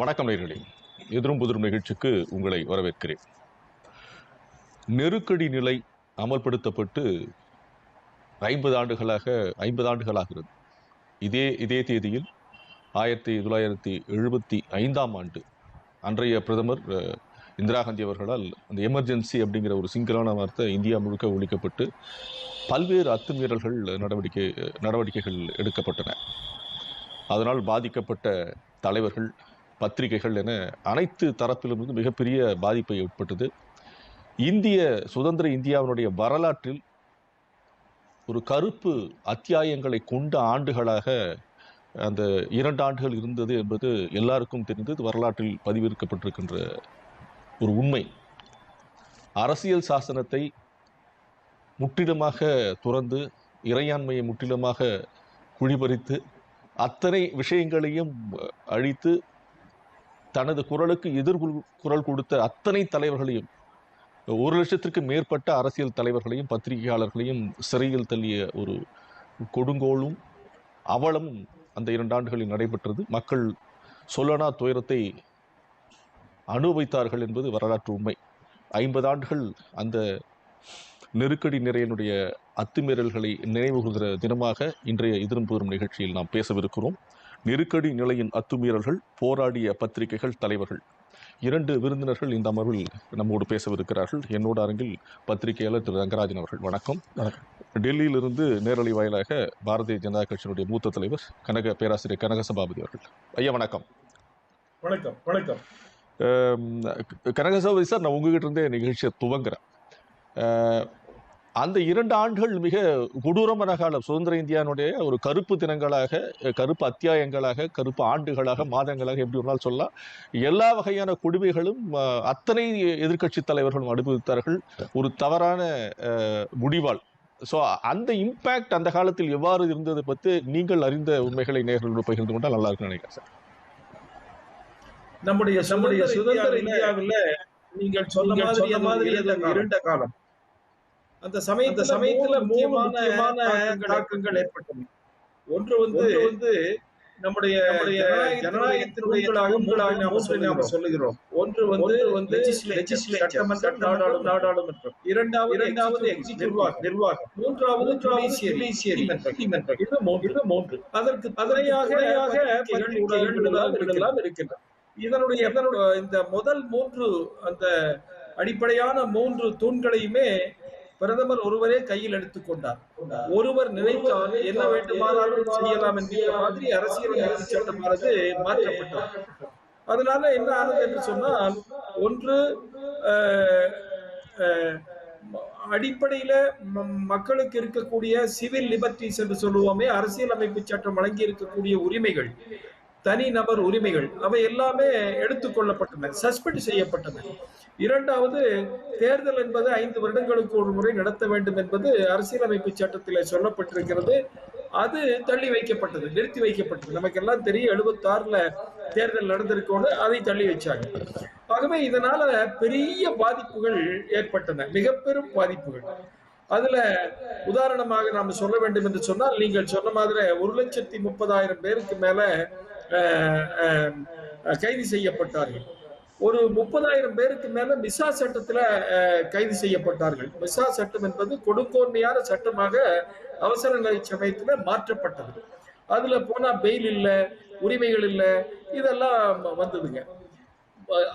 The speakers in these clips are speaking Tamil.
வணக்கம் நேர்களே எதிரும் புதிரும் நிகழ்ச்சிக்கு உங்களை வரவேற்கிறேன். நெருக்கடி நிலை அமல்படுத்தப்பட்டு ஐம்பது ஆண்டுகளாக ஐம்பது ஆண்டுகளாகிறது இதே இதே தேதியில் ஆயிரத்தி தொள்ளாயிரத்தி எழுபத்தி ஐந்தாம் ஆண்டு அன்றைய பிரதமர் இந்திரா காந்தி அவர்களால் அந்த எமர்ஜென்சி அப்படிங்கிற ஒரு சிங்கிளான வார்த்தை இந்தியா முழுக்க ஒழிக்கப்பட்டு பல்வேறு அத்துமீறல்கள் நடவடிக்கை நடவடிக்கைகள் எடுக்கப்பட்டன. அதனால் பாதிக்கப்பட்ட தலைவர்கள் பத்திரிகைகள் என அனைத்து தரப்பிலிருந்து மிகப்பெரிய பாதிப்பை ஏற்பட்டது. இந்திய சுதந்திர இந்தியாவினுடைய வரலாற்றில் ஒரு கருப்பு அத்தியாயங்களை கொண்ட ஆண்டுகளாக அந்த இரண்டு ஆண்டுகள் இருந்தது என்பது எல்லாருக்கும் தெரிந்தது. வரலாற்றில் பதிவிறக்கப்பட்டிருக்கின்ற ஒரு உண்மை. அரசியல் சாசனத்தை முற்றிலுமாக துறந்து இறையாண்மையை முற்றிலுமாக குழிபறித்து அத்தனை விஷயங்களையும் அழித்து தனது குரலுக்கு எதிர் குரல் கொடுத்த அத்தனை தலைவர்களையும் ஒரு லட்சத்திற்கு மேற்பட்ட அரசியல் தலைவர்களையும் பத்திரிகையாளர்களையும் சிறையில் தள்ளிய ஒரு கொடுங்கோலும் அவலமும் அந்த இரண்டு ஆண்டுகளில் நடைபெற்றது. மக்கள் சொல்லனா துயரத்தை அனுபவித்தார்கள் என்பது வரலாற்று உண்மை. ஐம்பது ஆண்டுகள் அந்த நெருக்கடி நிறையனுடைய அத்துமீறல்களை நினைவுகூர்கிற தினமாக இன்றைய எதிரும் நிகழ்ச்சியில் நாம் பேசவிருக்கிறோம். நெருக்கடி நிலையின் அத்துமீறல்கள் போராடிய பத்திரிகைகள் தலைவர்கள். இரண்டு விருந்தினர்கள் இந்த அமர்வில் நம்மோடு பேசவிருக்கிறார்கள். என்னோட அரங்கில் பத்திரிகையாளர் திரு ரங்கராஜன் அவர்கள். வணக்கம். வணக்கம். டெல்லியிலிருந்து நேரலை வாயிலாக பாரதிய ஜனதா கட்சியினுடைய மூத்த தலைவர் கனக பேராசிரியர் கனக சபாபதி அவர்கள். ஐயா வணக்கம். வணக்கம். வணக்கம். அம், கனக சபாபதி சார் நான் உங்ககிட்ட இருந்தே நிகழ்ச்சியை துவங்குறேன். அந்த இரண்டு ஆண்டுகள் மிக கொடூரமான காலம். சுதந்திர இந்தியானுடைய ஒரு கருப்பு தினங்களாக கருப்பு அத்தியாயங்களாக கருப்பு ஆண்டுகளாக மாதங்களாக எப்படி ஒரு நாள் சொல்லலாம். எல்லா வகையான கொடுமைகளும் அத்தனை எதிர்க்கட்சி தலைவர்களும் அனுபவித்தார்கள். ஒரு தவறான அஹ், முடிவால். ஸோ அந்த இம்பேக்ட் அந்த காலத்தில் எவ்வாறு இருந்தது பற்றி நீங்கள் அறிந்த உண்மைகளை நேர்களோடு பகிர்ந்து கொண்டால் நல்லா இருக்கும்னு நினைக்கிறேன் சார். நம்முடைய நம்முடைய சுதந்திர இந்தியாவில் நீங்கள் சொன்ன மாதிரி அந்த மாதிரி இருண்ட காலம் அந்த சமயத்துல சமயத்துல முக்கியமான தாக்கங்கள் ஏற்பட்டன ஒன்று வந்து வந்து நம்முடைய ஜனநாயகத்தினுடைய நாம சொல்லுகிறோம். ஒன்று வந்து வந்து சட்டமன்றம் நாடாளும் நாடாளுமன்றம். இரண்டாவது இரண்டாவது எக்ஸிக்யூட்டிவ் நிர்வாகம். மூன்றாவது இது மூன்று. அதற்கு எல்லாம் இருக்கின்றன. இதனுடைய இந்த முதல் மூன்று அந்த அடிப்படையான மூன்று தூண்களையுமே பிரதமர் ஒருவரே கையில் எடுத்துக் கொண்டார். ஒருவர் நினைத்தால் என்ன வேண்டுமானாலும் செய்யலாம் என்கிற மாதிரி அரசியல் அமைப்பு சட்டமானது மாற்றப்பட்டது. அதனால என்ன ஆனது என்று சொன்னால் ஒன்று அஹ், அஹ், அடிப்படையில மக்களுக்கு இருக்கக்கூடிய சிவில் லிபர்டிஸ் என்று சொல்லுவோமே அரசியல் அமைப்பு சட்டம் வழங்கி இருக்கக்கூடிய உரிமைகள் தனி நபர் உரிமைகள் அவை எல்லாமே எடுத்துக்கொள்ளப்பட்டன சஸ்பெண்ட் செய்யப்பட்டன. இரண்டாவது தேர்தல் என்பது ஐந்து வருடங்களுக்கு ஒரு முறை நடத்த வேண்டும் என்பது அரசியலமைப்பு சட்டத்தில் சொல்லப்பட்டிருக்கிறது. அது தள்ளி வைக்கப்பட்டது நிறுத்தி வைக்கப்பட்டது. நமக்கு எல்லாம் தெரியும் எழுபத்தாறுல தேர்தல் நடந்திருக்கோன்னு அதை தள்ளி வச்சாங்க. ஆகவே இதனால பெரிய பாதிப்புகள் ஏற்பட்டன மிக பெரும் பாதிப்புகள். அதுல உதாரணமாக நாம் சொல்ல வேண்டும் என்று சொன்னால் நீங்கள் சொன்ன மாதிரி ஒரு லட்சத்தி முப்பதாயிரம் பேருக்கு மேல அஹ், அஹ், கைது செய்யப்பட்டார்கள். ஒரு முப்பதாயிரம் பேருக்கு மேல மிசா சட்டத்துல அஹ், கைது செய்யப்பட்டார்கள். மிசா சட்டம் என்பது கொடுங்கோன்மையான சட்டமாக அவசர நிலை சமயத்துல மாற்றப்பட்டது. அதுல போனா பெயில் இல்ல உரிமைகள் இல்ல இதெல்லாம் வந்ததுங்க.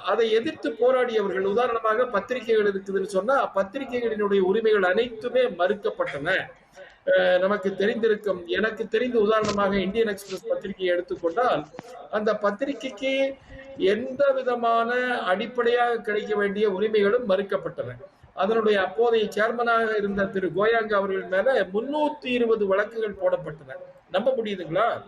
அதை எதிர்த்து போராடியவர்கள் உதாரணமாக பத்திரிகைகள் இருக்குதுன்னு சொன்னா பத்திரிகைகளினுடைய உரிமைகள் அனைத்துமே மறுக்கப்பட்டன. அஹ் நமக்கு தெரிந்திருக்கும் எனக்கு தெரிந்த உதாரணமாக இந்தியன் எக்ஸ்பிரஸ் பத்திரிகையை எடுத்துக்கொண்டால் அந்த பத்திரிகைக்கு எந்த விதமான அடிப்படையாக கிடைக்க வேண்டிய உரிமைகளும் மறுக்கப்பட்டன. அதனுடைய அப்போதைய சேர்மனாக இருந்த திரு கோயாங்க அவர்கள் மேல முன்னூத்தி இருபது வழக்குகள் போடப்பட்டன. நம்ப முடியுதுங்களா?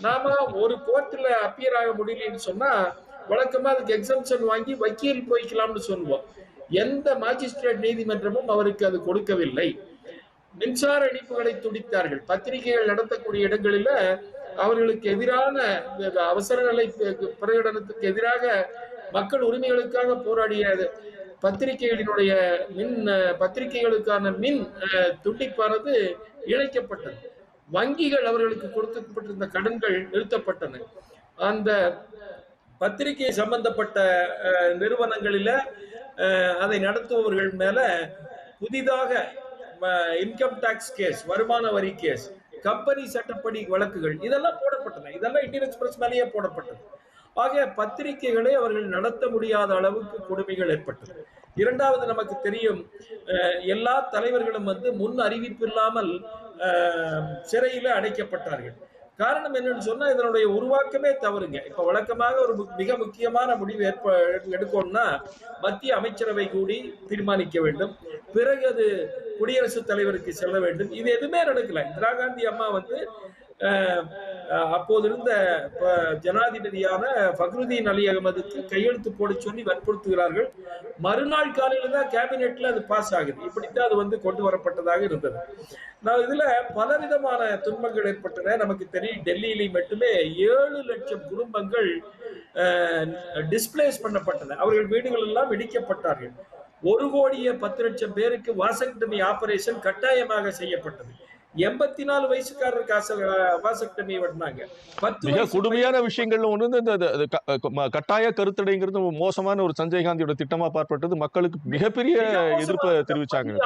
நாம ஒரு கோர்ட்ல அப்பியர் ஆக முடியலன்னு சொன்னா வழக்கமா அதுக்கு எக்ஸம்ஷன் வாங்கி வக்கீல் போய்க்கலாம்னு சொல்லுவோம். எந்த மாஜிஸ்ட்ரேட் நீதிமன்றமும் அவருக்கு அது கொடுக்கவில்லை. மின்சார இணைப்புகளை துடித்தார்கள். பத்திரிகைகள் நடத்தக்கூடிய இடங்களில அவர்களுக்கு எதிரான அவசர நிலை பிரகடனத்துக்கு எதிராக மக்கள் உரிமைகளுக்காக போராடிய பத்திரிகைகளினுடைய மின் பத்திரிகைகளுக்கான மின் துண்டிப்பானது இழைக்கப்பட்டது வங்கிகள் அவர்களுக்கு கொடுக்கப்பட்டிருந்த கடன்கள் நிறுத்தப்பட்டன. அந்த பத்திரிகை சம்பந்தப்பட்ட அஹ், நிறுவனங்களில அஹ், அதை நடத்துபவர்கள் மேல புதிதாக இன்கம் டாக்ஸ் கேஸ் வருமான வரி கேஸ் கம்பெனி சட்டப்படி வழக்குகள் இதெல்லாம் போடப்பட்டன. இதெல்லாம் இந்தியன் எக்ஸ்பிரஸ் மேலேயே போடப்பட்டது. ஆக பத்திரிகைகளை அவர்கள் நடத்த முடியாத அளவுக்கு கொடுமைகள் ஏற்பட்டது. இரண்டாவது நமக்கு தெரியும் எல்லா தலைவர்களும் வந்து முன் அறிவிப்பு இல்லாமல் சிறையில் அடைக்கப்பட்டார்கள். காரணம் என்னன்னு சொன்னா இதனுடைய உருவாக்கமே தவறுங்க. இப்ப வழக்கமாக ஒரு மிக முக்கியமான முடிவு ஏற்ப எடுக்கணும்னா மத்திய அமைச்சரவை கூடி தீர்மானிக்க வேண்டும். பிறகு அது குடியரசுத் தலைவருக்கு செல்ல வேண்டும். இது எதுவுமே நடக்கல. இந்திரா காந்தி அம்மா வந்து அப்போது இருந்த ஜனாதிபதியான ஃபக்ருதீன் அலி அகமதுக்கு கையெழுத்து போட சொல்லி வற்புறுத்துகிறார்கள். மறுநாள் காலையில தான் கேபினெட்ல அது பாஸ் ஆகுது. இப்படித்தான் அது வந்து கொண்டு வரப்பட்டதாக இருந்தது. நான் இதுல பலவிதமான துன்பங்கள் ஏற்பட்டன. நமக்கு தெரியும் டெல்லியிலே மட்டுமே ஏழு லட்சம் குடும்பங்கள் டிஸ்பிளேஸ் பண்ணப்பட்டன. அவர்கள் வீடுகள் எல்லாம் இடிக்கப்பட்டார்கள் ஒரு கோடியே பத்து லட்சம் பேருக்கு வாசக்டமி ஆபரேஷன் கட்டாயமாக செய்யப்பட்டது. எண்பத்தி நாலு வயசுக்காரருக்கு ஆச வாசக்டமி பத்து மிக கொடுமையான விஷயங்கள்ல ஒண்ணு இந்த- கட்டாய கருத்தடைங்கிறது மோசமான ஒரு சஞ்சய் காந்தியோட திட்டமா பார்ப்பட்டது. மக்களுக்கு மிகப்பெரிய எதிர்ப்பை தெரிவிச்சாங்க.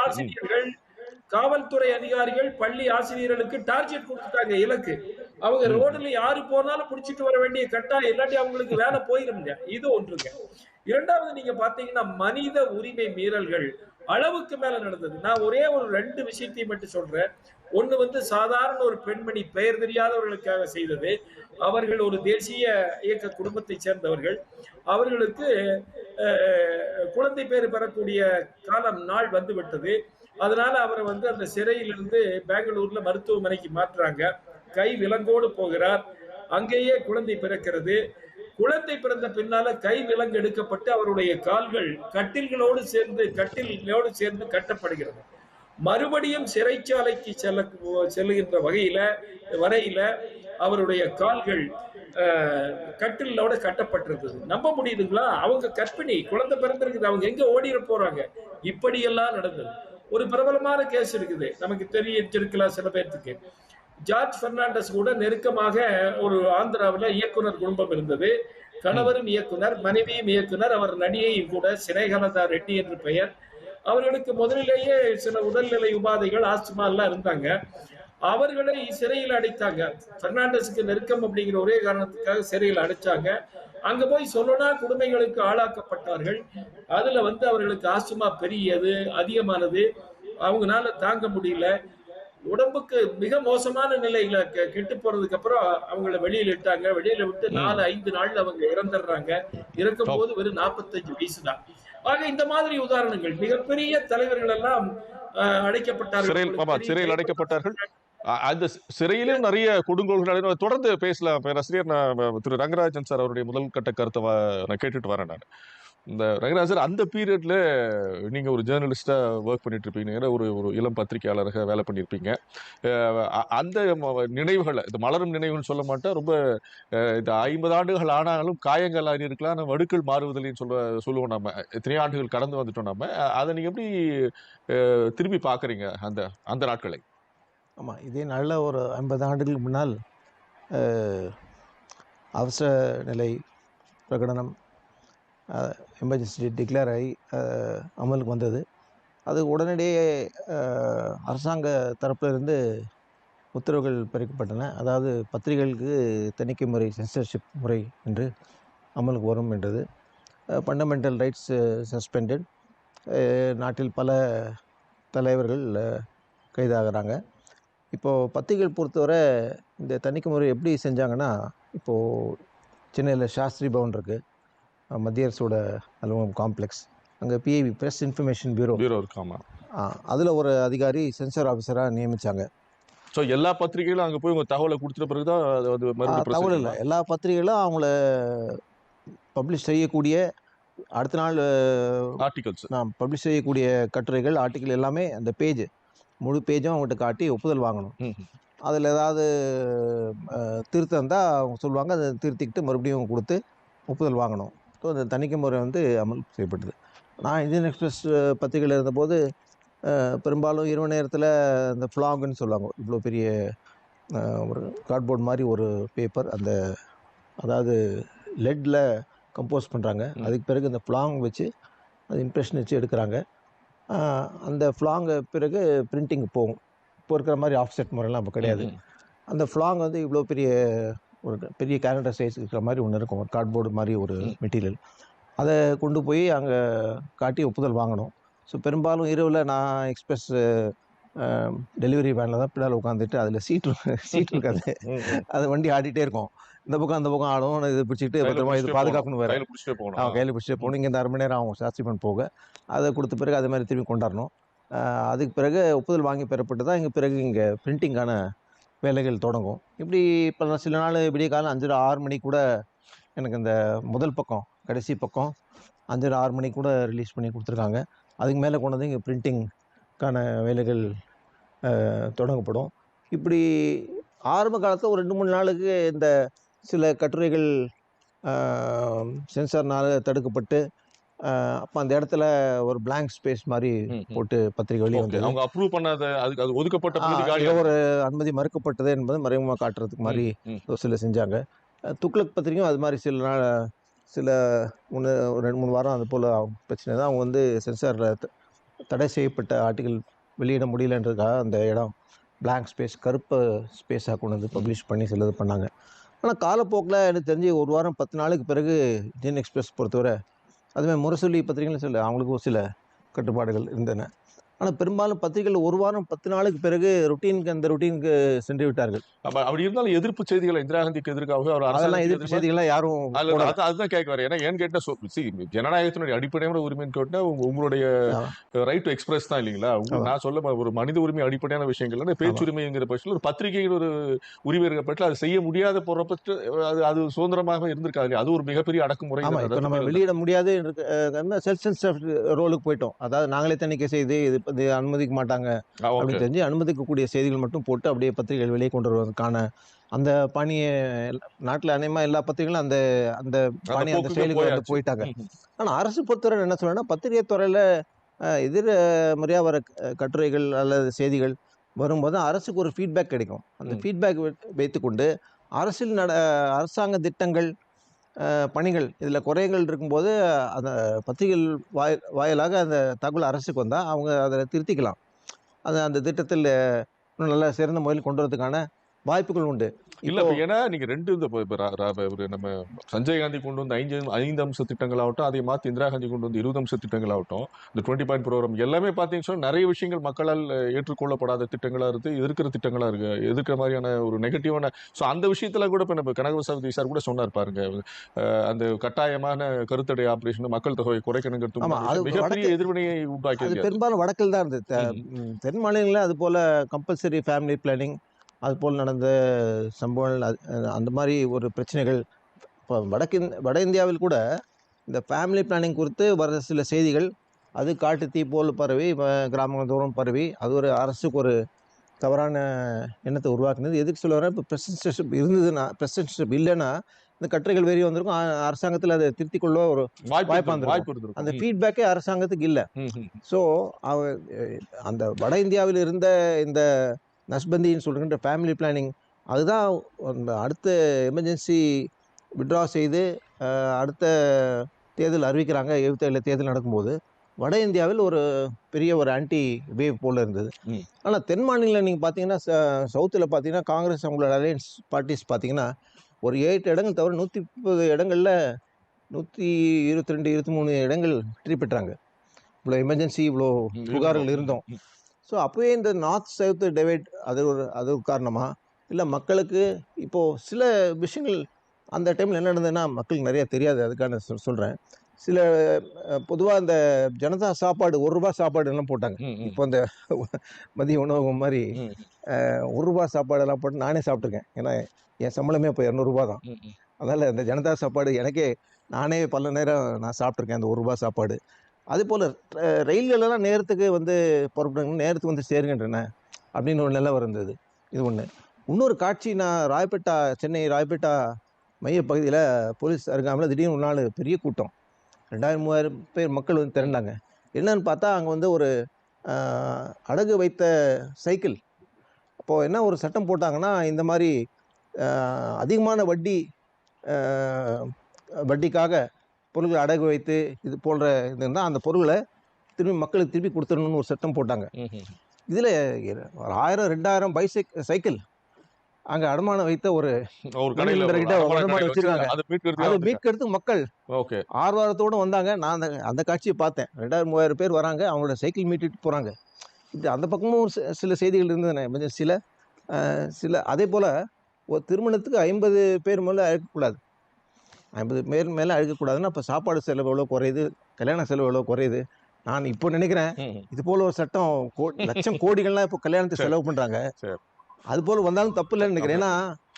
காவல்துறை அதிகாரிகள் பள்ளி ஆசிரியர்களுக்கு டார்கெட் கொடுத்துட்டாங்க இலக்கு. அவங்க. ரோடுல யாரு போனாலும் புடிச்சிட்டு வர வேண்டிய கட்டாயம் இல்லாட்டி அவங்களுக்கு வேலை போயிருங்க இது ஒன்றுங்க. இரண்டாவது நீங்க பாத்தீங்கன்னா மனித உரிமை மீறல்கள் அளவுக்கு மேல நடந்தது. நான் ஒரே ஒரு ரெண்டு விஷயத்தையும் மட்டும் சொல்றேன். ஒன்று வந்து சாதாரண ஒரு பெண்மணி பெயர் தெரியாதவர்களுக்காக செய்தது. அவர்கள் ஒரு தேசிய இயக்க குடும்பத்தை சேர்ந்தவர்கள். அவர்களுக்கு குழந்தை பேர் பெறக்கூடிய காலம் நாள் வந்துவிட்டது. அதனால அவரை வந்து அந்த சிறையிலிருந்து பெங்களூர்ல மருத்துவமனைக்கு மாற்றுறாங்க கை விலங்கோடு போகிறார். அங்கேயே குழந்தை பிறக்கிறது. குழந்தை பிறந்த பின்னால கை விலங்கு எடுக்கப்பட்டு அவருடைய கால்கள் கட்டில்களோடு சேர்ந்து கட்டில்களோடு சேர்ந்து கட்டப்படுகிறது. மறுபடியும் சிறைச்சாலைக்கு செல்ல செல்லுகின்ற வகையில வரையில அவருடைய கால்கள் கட்டிலோட கட்டப்பட்டிருந்தது. நம்ப முடியுதுங்களா? அவங்க கற்பிணி குழந்தை பிறந்திருக்குது அவங்க எங்க ஓடிட போறாங்க? இப்படியெல்லாம் நடந்தது. ஒரு பிரபலமான கேஸ் இருக்குது. நமக்கு தெரிஞ்சிருக்கலாம் சில பேர்த்துக்கு. ஜார்ஜ் பெர்னாண்டஸ் கூட நெருக்கமாக ஒரு ஆந்திராவில் இயக்குனர் குடும்பம் இருந்தது. கணவரும் இயக்குனர் மனைவியும் இயக்குனர். அவர் நடிகையும் கூட சினேகலதா ரெட்டி என்று பெயர். அவர்களுக்கு முதலிலேயே சில உடல்நிலை உபாதைகள் ஆஸ்துமா எல்லாம் இருந்தாங்க. அவர்களை சிறையில் அடைத்தாங்க. பெர்னாண்டஸுக்கு நெருக்கம் அப்படிங்கிற ஒரே காரணத்துக்காக சிறையில் அடைச்சாங்க. அங்க போய் சொல்லனா கொடுமைகளுக்கு ஆளாக்கப்பட்டார்கள். அதுல வந்து அவர்களுக்கு ஆஸ்துமா பெரியது அதிகமானது. அவங்கனால தாங்க முடியல. உடம்புக்கு மிக மோசமான நிலையில கெட்டு போறதுக்கு அப்புறம் அவங்கள வெளியில இட்டாங்க. வெளியில விட்டு நாலு ஐந்து நாள்ல அவங்க இறந்துடுறாங்க. இறக்கும் போது வெறும் நாற்பத்தஞ்சு வயசு தான் ஆக இந்த மாதிரி உதாரணங்கள் மிகப்பெரிய தலைவர்கள் எல்லாம் அடைக்கப்பட்டார்கள் சிறையில் ஆமா. சிறையில் அடைக்கப்பட்டார்கள் அந்த சிறையிலும் நிறைய கொடுங்கோல்கள். தொடர்ந்து பேசலாம் பேராசிரியர் நான் திரு ரங்கராஜன் சார் அவருடைய முதல் கட்ட கருத்தை நான் கேட்டுட்டு வரேன் நான் இந்த ரங்கராஜர் சார் அந்த பீரியட்ல நீங்க ஒரு ஜேர்னலிஸ்டா ஒர்க் பண்ணிட்டு இருப்பீங்க ஒரு ஒரு இளம் பத்திரிகையாளராக வேலை பண்ணியிருப்பீங்க. அ- அந்த நினைவுகளை இந்த மலரும் நினைவுன்னு சொல்ல மாட்டேன் ரொம்ப இந்த ஐம்பது ஆண்டுகள் ஆனாலும் காயங்கள் ஆறி இருக்கலாம் ஆனால் வடுக்கள் மாறுவதில்லைன்னு சொல்ல சொல்லுவோம் நம்ம. எத்தனை ஆண்டுகள் கடந்து வந்துட்டோம் நம்ம. அதை நீங்க எப்படி திரும்பி பார்க்குறீங்க அந்த அந்த நாட்களை? ஆமாம் இதே நல்ல ஒரு ஐம்பது ஆண்டுகளுக்கு முன்னால் அவசர நிலை பிரகடனம் எமர்ஜென்சி டிக்ளேர் ஆகி அமலுக்கு வந்தது. அது உடனடியே அரசாங்க தரப்பிலிருந்து உத்தரவுகள் பிறக்கப்பட்டன அதாவது பத்திரிகைகளுக்கு தணிக்கை முறை சென்சர்ஷிப் முறை என்று அமலுக்கு வரும் என்றது. ஃபண்டமெண்டல் ரைட்ஸ் சஸ்பெண்டட் நாட்டில் பல தலைவர்கள் கைதாகிறாங்க. இப்போது பத்திரிகைகள் பொறுத்தவரை இந்த தணிக்கை முறை எப்படி செஞ்சாங்கன்னா இப்போது சென்னையில் சாஸ்திரி பவன் இருக்குது மத்திய அரசோட அலுவலகம் காம்ப்ளெக்ஸ் அங்கே PIB press information bureau bureau இருக்காமா அதில் ஒரு அதிகாரி சென்சார் ஆஃபீஸராக நியமித்தாங்க ஸோ எல்லா பத்திரிகைகளும் அங்க போய் உங்க தகவலை கொடுத்துட்ட பிறகுதான் அது வந்து மறுபடியும் தகவல் இல்லை. எல்லா பத்திரிகைகளும் அவங்கள பப்ளிஷ் செய்யக்கூடிய அடுத்த நாள் ஆர்டிகல்ஸ் நான் பப்ளிஷ் செய்யக்கூடிய கட்டுரைகள் ஆர்டிக்கல் எல்லாமே அந்த பேஜ் முழு பேஜும் அவங்ககிட்ட காட்டி ஒப்புதல் வாங்கணும். அதில் ஏதாவது திருத்தம் இருந்தால் அவங்க சொல்லுவாங்க. அதை திருத்திக்கிட்டு மறுபடியும் கொடுத்து ஒப்புதல் வாங்கணும். ஸோ அந்த தணிக்கை முறை வந்து அமல் செய்யப்பட்டது. நான் இந்தியன் எக்ஸ்பிரஸ் பத்திரிகையில் இருந்தபோது பெரும்பாலும் இரவு நேரத்தில் இந்த ஃப்ளாகுன்னு சொல்லுவாங்க. இவ்வளோ பெரிய ஒரு கார்ட்போர்ட் மாதிரி ஒரு பேப்பர். அந்த அதாவது லெட்டில் கம்போஸ் பண்ணுறாங்க. அதுக்கு பிறகு இந்த ஃப்ளாங் வச்சு அது இம்ப்ரெஷன் வச்சு எடுக்கிறாங்க. அந்த ஃப்ளாங்கு பிறகு பிரிண்டிங் போகும். இப்போ இருக்கிற மாதிரி ஆஃப்செட் முறையெல்லாம் இப்போ கிடையாது. அந்த ஃப்ளாங் வந்து இவ்வளோ பெரிய ஒரு பெரிய கேலண்டர் சைஸ் இருக்கிற மாதிரி ஒன்று இருக்கும். ஒரு கார்ட்போர்டு மாதிரி ஒரு. மெட்டீரியல் அதை கொண்டு போய் அங்கே காட்டி ஒப்புதல் வாங்கணும். ஸோ பெரும்பாலும் இரவில் நான் எக்ஸ்பிரஸ் டெலிவரி வேனில் தான் பின்னால் உட்காந்துட்டு அதில் சீட் சீட் இருக்காது. அது வண்டி ஆடிட்டே இருக்கும். இந்த பக்கம் அந்த பக்கம் ஆடும். இது பிடிச்சிட்டு பத்திரமா இது பாதுகாக்கணும் வேறு. கையில பிடிச்சிட்டே போகணும். அவன் கையில் பிடிச்சிட்டு போகணும். இங்கே இந்த அரை மணி நேரம் ஆகும். சாஸ்திரிமன் போக. அதை கொடுத்த பிறகு அது மாதிரி திரும்பி கொண்டாடணும். அதுக்கு பிறகு ஒப்புதல் வாங்கி பெறப்பட்டு தான் இங்கே பிறகு இங்கே பிரிண்டிங்கான வேலைகள் தொடங்கும். இப்படி இப்போ சில நாள் விடிய காலம் அஞ்சரை ஆறு மணி கூட எனக்கு இந்த முதல் பக்கம் கடைசி பக்கம் அஞ்சரை ஆறு மணி கூட ரிலீஸ் பண்ணி கொடுத்துருக்காங்க. அதுக்கு மேலே கொண்டு வந்து இங்கே பிரிண்டிங்க்கான வேலைகள் தொடங்கப்படும். இப்படி ஆரம்ப காலத்தில் ஒரு ரெண்டு மூணு நாளுக்கு இந்த சில கட்டுரைகள் சென்சார்னால் தடுக்கப்பட்டு அப்போ அந்த இடத்துல ஒரு blank ஸ்பேஸ் மாதிரி. போட்டு பத்திரிகை வெளியே வந்தது. அவங்க அப்ரூவ் பண்ணாத அதுக்கு அது ஒதுக்கப்பட்ட ஒரு அனுமதி மறுக்கப்பட்டது என்பது மறைமுகமாக காட்டுறதுக்கு மாதிரி ஒரு சில செஞ்சாங்க. துக்ளக் பத்திரிகையும் அது மாதிரி சில நாள் சில மூணு ஒரு ரெண்டு மூணு வாரம் அது போல் பிரச்சனை தான். அவங்க வந்து சென்சாரில் தடை செய்யப்பட்ட ஆர்டிகல் வெளியிட முடியலன்றதுக்காக அந்த இடம் blank ஸ்பேஸ் கருப்பு ஸ்பேஸாக கொண்டு வந்து பப்ளிஷ் பண்ணி சிலது பண்ணாங்க. ஆனால் காலப்போக்கில் எனக்கு தெரிஞ்சு ஒரு வாரம் பத்து நாளுக்கு பிறகு இந்தியன் எக்ஸ்பிரஸ் பொறுத்தவரை அதுமாதிரி முரசொலி பத்திரிகைன்னு சில அவங்களுக்கு ஒரு சில கட்டுப்பாடுகள் இருந்தன. ஆனால் பெரும்பாலும் பத்திரிகைகள் ஒரு வாரம் பத்து நாளுக்கு பிறகு ரொட்டீனுக்கு அந்த ரொட்டீனுக்கு சென்று விட்டார்கள். அப்ப அப்படி இருந்தாலும் எதிர்ப்பு செய்திகள் இந்திரா காந்திக்கு எதிராக அவர் அதெல்லாம் எதிர்ப்பு செய்திகள்லாம் யாரும் அதுதான் கேட்க வரேன் ஏன்னா ஏன்னு கேட்டா சொ- see, ஜனநாயகத்தினுடைய அடிப்படையான உரிமைன்னு கேட்டா உங்க- உங்களுடைய. ரைட் டு எக்ஸ்பிரஸ் தான் இல்லைங்களா. நான் சொல்ல ஒரு மனித உரிமை அடிப்படையான விஷயங்கள் பேச்சுரிமைங்கிற பட்சத்தில் ஒரு பட்சத்தில் ஒரு உரிமை இருக்கிற பட்சத்தில் அது செய்ய முடியாத பட்சத்தில் அது அது சுதந்திரமாக இருந்திருக்காது? அது ஒரு மிகப்பெரிய அடக்குமுறை நம்ம வெளியிட முடியாது ரோலுக்கு போயிட்டோம். அதாவது நாங்களே தணிக்கை செய்து இது இது அனுமதிக்க மாட்டாங்க. அப்படின்னு தெரிஞ்சு அனுமதிக்கக்கூடிய செய்திகள் மட்டும் போட்டு அப்படியே பத்திரிகைகள் வெளியே கொண்டு வருவதற்கான அந்த பணியை நாட்டில் அநேகமா எல்லா பத்திரிகைகளும் அந்த அந்த பணி அந்த செயலுக்கு வந்து. போயிட்டாங்க. ஆனால் அரசு பொறுத்தவரை என்ன சொல்லணும்னா பத்திரிகை துறையில் எதிர் முறையாக வர கட்டுரைகள் அல்லது செய்திகள் வரும்போது அரசுக்கு ஒரு ஃபீட்பேக் கிடைக்கும். அந்த. ஃபீட்பேக் வைத்துக்கொண்டு அரசியல் நட அரசாங்க திட்டங்கள் பணிகள். இதில் குறைகள் இருக்கும்போது அந்த பத்திரிகைகள் வாய் வாயிலாக அந்த தகவல் அரசுக்கு வந்தால் அவங்க அதை திருத்திக்கலாம். அது அந்த திட்டத்தில் இன்னும் நல்ல சிறந்த முறையில் கொண்டு வரதுக்கான வாய்ப்புகள் உண்டு. இல்ல ஏன்னா நீங்க ரெண்டு இந்த நம்ம சஞ்சய் காந்தி கொண்டு வந்த ஐந்து ஐந்து அம்ச திட்டங்கள் ஆகட்டும் அதை மாத்தி இந்திரா காந்தி கொண்டு வந்த இருபது அம்ச திட்டங்கள் ஆகட்டும் இந்த டுவெண்ட்டி பாயிண்ட் ப்ரோக்ராம் எல்லாமே பாத்தீங்கன்னா சொன்னா நிறைய விஷயங்கள் மக்களால் ஏற்றுக்கொள்ளப்படாத திட்டங்களா இருக்கு எதிர்க்கிற திட்டங்களா இருக்கு எதிர்க்கிற மாதிரியான ஒரு நெகட்டிவான சோ அந்த விஷயத்துல கூட இப்ப நம்ம கனகவசாமி சார் கூட சொன்னார் பாருங்க அந்த கட்டாயமான கருத்தடை ஆபரேஷன் மக்கள் தொகையை குறைக்கணுங்கிறது மிகப்பெரிய எதிர்வினையை அது உண்டாக்கியது பெரும்பாலும் வடக்கில் தான் இருந்தது. தென் மாநிலங்களில் அது போல் கம்பல்சரி ஃபேமிலி பிளானிங் அது போல் நடந்த சம்பவங்கள் அது- அந்த மாதிரி ஒரு பிரச்சனைகள் இப்போ வடக்கின் வட இந்தியாவில் கூட இந்த ஃபேமிலி பிளானிங் குறித்து வர சில செய்திகள் அது காட்டு தீ போல் பரவி கிராமங்கள் தூரம் பரவி அது ஒரு அரசுக்கு ஒரு தவறான எண்ணத்தை உருவாக்குனது. எதுக்கு சொல்ல வரேன்? இப்போ பிரசிடென்ஷிப் இருந்ததுன்னா பிரசிடென்ஷிப் இல்லைன்னா இந்த கட்டுரைகள் வெளியே வந்திருக்கும். அரசாங்கத்தில் அதை திருத்திக் கொள்ள ஒரு வாய்ப்பு வாய்ப்பு அந்த ஃபீட்பேக்கே அரசாங்கத்துக்கு இல்லை. ஸோ அவ அந்த வட இந்தியாவில் இருந்த இந்த நஸ்பந்தின்னு சொல்கின்ற ஃபேமிலி பிளானிங் அதுதான் அடுத்த எமர்ஜென்சி விட்ரா செய்து அடுத்த தேர்தல் அறிவிக்கிறாங்க எழுபத்தேழு தேர்தல் நடக்கும்போது வட இந்தியாவில் ஒரு பெரிய ஒரு ஆன்டி வேவ் போல் இருந்தது. ஆனால் தென் மாநிலம் நீங்கள் பார்த்தீங்கன்னா சவுத்தில் பார்த்தீங்கன்னா காங்கிரஸ் அவங்களோட அலையன்ஸ் பார்ட்டிஸ் பார்த்தீங்கன்னா ஒரு எட்டு இடங்கள் தவிர நூற்றி முப்பது இடங்களில் நூற்றி இருபத்தி ரெண்டு இருபத்தி மூணு இடங்கள் வெற்றி பெற்றாங்க. இவ்வளோ எமர்ஜென்சி இவ்வளோ புகார்கள் இருந்தோம். ஸோ அப்போவே இந்த நார்த் சவுத் டிவைட் அது ஒரு அது ஒரு காரணமா? இல்லை மக்களுக்கு இப்போது சில விஷயங்கள் அந்த டைமில் என்ன நடந்ததுன்னா மக்களுக்கு நிறைய தெரியாது அதுக்கான சொல் சொல்கிறேன் சில பொதுவாக இந்த ஜனதா சாப்பாடு ஒரு ரூபா சாப்பாடு எல்லாம் போட்டாங்க. இப்போ இந்த மதிய உணவகம் மாதிரி ஒரு ரூபா சாப்பாடெல்லாம் போட்டு நானே சாப்பிட்ருக்கேன் ஏன்னா என் சம்பளமே இப்போ இரநூறுபா தான். அதனால் இந்த ஜனதா சாப்பாடு எனக்கே நானே பல நேரம் நான் சாப்பிட்ருக்கேன் அந்த ஒரு ரூபா சாப்பாடு. அதுபோல் ரயில்களெல்லாம் நேரத்துக்கு வந்து புறப்படுங்க நேரத்துக்கு வந்து சேருங்கன்றன அப்படின்னு ஒரு நிலவரம் இருந்தது. இது ஒன்று இன்னொரு காட்சி நான் ராயப்பேட்டா சென்னை ராயப்பேட்டா மையப்பகுதியில் போலீஸ் அருகாமல் திடீர்னு ஒரு நாள் பெரிய கூட்டம். ரெண்டாயிரம் மூவாயிரம் பேர் மக்கள் வந்து திரண்டாங்க. என்னன்னு பார்த்தா அங்கே வந்து ஒரு அடகு வைத்த சைக்கிள். அப்போது என்ன ஒரு சட்டம் போட்டாங்கன்னா இந்த மாதிரி அதிகமான வட்டி வட்டிக்காக பொருள்களை அடகு வைத்து இது போன்ற இது இருந்தால் அந்த பொருள்களை திரும்பி மக்களுக்கு திருப்பி கொடுத்துடணும்னு ஒரு சட்டம் போட்டாங்க. இதில் ஒரு ஆயிரம் ரெண்டாயிரம் பைசைக் சைக்கிள் அங்கே அடமானம் வைத்த ஒரு ஒரு கடையில மணிகண்டன் கிட்ட கடையில வச்சிருக்காங்க. அது மீட்கிறதுக்கு. மீட்கிறதுக்கு மக்கள் ஓகே. ஆர்வாரத்தோடு வந்தாங்க. நான் அந்த அந்த காட்சியை பார்த்தேன். ரெண்டாயிரம் மூவாயிரம் பேர் வராங்க. அவங்களோட சைக்கிள் மீட்டுட்டு போகிறாங்க இப்படி அந்த பக்கமும் சில செய்திகள் இருந்ததுண்ணே கொஞ்சம் சில சில அதே போல் ஒரு திருமணத்துக்கு ஐம்பது பேர் மேலே அழைக்கக்கூடாது. ஐம்பது பேர் மேலே அழைக்கக்கூடாதுன்னா அப்போ சாப்பாடு செலவு எவ்வளோ குறையுது கல்யாண செலவு எவ்வளோ குறையுது நான் இப்போ நினைக்கிறேன். இது போல ஒரு சட்டம் லட்சம் கோடிகள்லாம் இப்போ கல்யாணத்துக்கு. செலவு பண்ணுறாங்க சரி. அது போல வந்தாலும் தப்பு இல்லைன்னு நினைக்கிறேன் ஏன்னா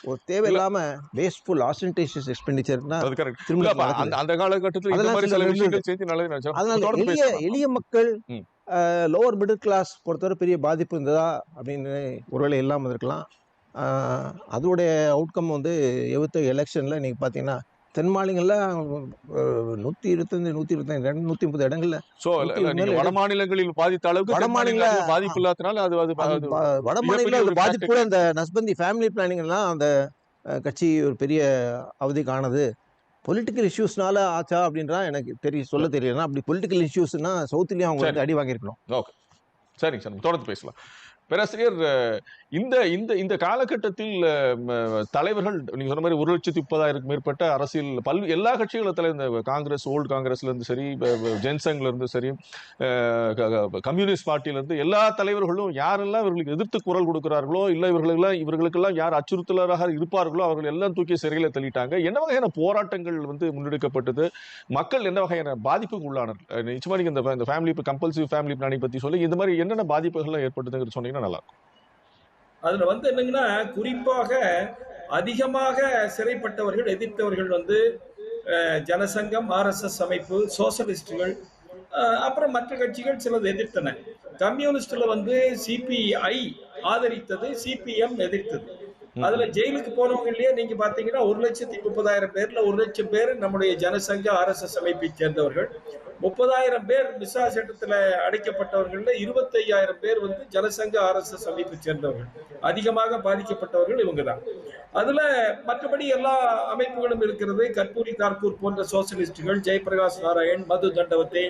ஒரு தேவையில்லாம வேஸ்ட்ஃபுல் ஆஸ்டன்டேஷியஸ் எக்ஸ்பெண்டிச்சர்னா அந்த அந்த காலகட்டத்துல இந்த மாதிரி சில சில இருந்தது. விஷயங்கள் செஞ்சு நல்லது நினைச்சோம் அதனால எளிய. எளிய மக்கள். லோவர் மிடில் கிளாஸ் பொறுத்தவரை பெரிய பாதிப்பு இருந்ததா அப்படின்னு ஒருவேளை இல்லாமல் இருக்கலாம் அதோடைய அவுட்கம் வந்து எவ்வளோ எலெக்ஷனில் நீங்கள் பார்த்தீங்கன்னா தென் மாநிலங்களில் நூற்றி இருபத்தஞ்சு நூற்றி இருபத்தஞ்சு ரெண்டு நூற்றி முப்பது இடங்கள்ல. நூத்தி மேல வட மாநிலங்களில் பாதித்த அளவுக்கு வட மாநில- பாதிப்பு இல்லாதனால அது அது வட அது பாதிப்பு கூட இந்த நஸ்பந்தி ஃபேமிலி பிளானிங்லாம் அந்த கட்சி ஒரு பெரிய அவதி காணது. பொலிட்டிக்கல் இஷ்யூஸ்னால ஆச்சா அப்படின்றா எனக்கு தெரிய சொல்ல தெரியல. அப்படி பொலிட்டிக்கல் இஷ்யூஸ்னா சவுத்துலேயும் அவங்க வந்து அடி வாங்கியிருக்கணும். சரிங்க சார் தொடர்ந்து பேசலாம். பேராசிரியர் இந்த இந்த இந்த காலகட்டத்தில் தலைவர்கள் நீங்க சொன்ன மாதிரி ஒரு லட்சத்தி முப்பதாயிரம் மேற்பட்ட அரசியல் பல் எல்லா கட்சிகளும் தலை இந்த காங்கிரஸ் ஓல்டு காங்கிரஸ்ல இருந்து சரி ஜென்சங்ல இருந்து சரி க- கம்யூனிஸ்ட் பார்ட்டியில இருந்து எல்லா தலைவர்களும் யாரெல்லாம் இவர்களுக்கு எதிர்த்து குரல் கொடுக்கிறார்களோ இல்லை இவர்களுக்கெல்லாம் இவர்களுக்கெல்லாம் யார் அச்சுறுத்தலராக இருப்பார்களோ அவர்கள் எல்லாம் தூக்கி சிறையில் தள்ளிட்டாங்க. என்ன வகையான போராட்டங்கள் வந்து முன்னெடுக்கப்பட்டது? மக்கள் என்ன வகையான பாதிப்புக்கு உள்ளானார்கள் நிச்சயமா நீங்க இந்த இந்த ஃபேமிலி கம்பல்சிவ் ஃபேமிலி பிளானிங் பத்தி சொல்லி இந்த மாதிரி என்னென்ன பாதிப்புகள்லாம் ஏற்படுதுங்கிறது சொன்னீங்கன்னா நல்லா இருக்கும் அதுல வந்து என்னங்கன்னா குறிப்பாக அதிகமாக சிறைப்பட்டவர்கள் எதிர்த்தவர்கள் வந்து ஜனசங்கம் ஆர்எஸ்எஸ் அமைப்பு சோசலிஸ்டுகள் அப்புறம் மற்ற கட்சிகள் சிலது எதிர்த்தன. கம்யூனிஸ்ட்ல வந்து சிபிஐ ஆதரித்தது சிபிஎம் எதிர்த்தது. அதுல ஜெயிலுக்கு போனவங்கலயே நீங்க பாத்தீங்கன்னா ஒரு லட்சத்தி முப்பதாயிரம் பேர்ல ஒரு லட்சம் பேர் நம்முடைய ஜனசங்க ஆர்எஸ்எஸ் அமைப்பை சேர்ந்தவர்கள். முப்பதாயிரம் பேர் மிசா சட்டத்துல அடைக்கப்பட்டவர்கள்ல இருபத்தையாயிரம் பேர் வந்து ஜனசங்க ஆர்எஸ்எஸ் அமைப்பை சேர்ந்தவர்கள். அதிகமாக பாதிக்கப்பட்டவர்கள் இவங்க தான் அதுல மற்றபடி எல்லா அமைப்புகளும் இருக்கிறது. கற்பூரி தார்கூர் போன்ற சோசியலிஸ்டுகள் ஜெயபிரகாஷ் நாராயண் மது தண்டவத்தை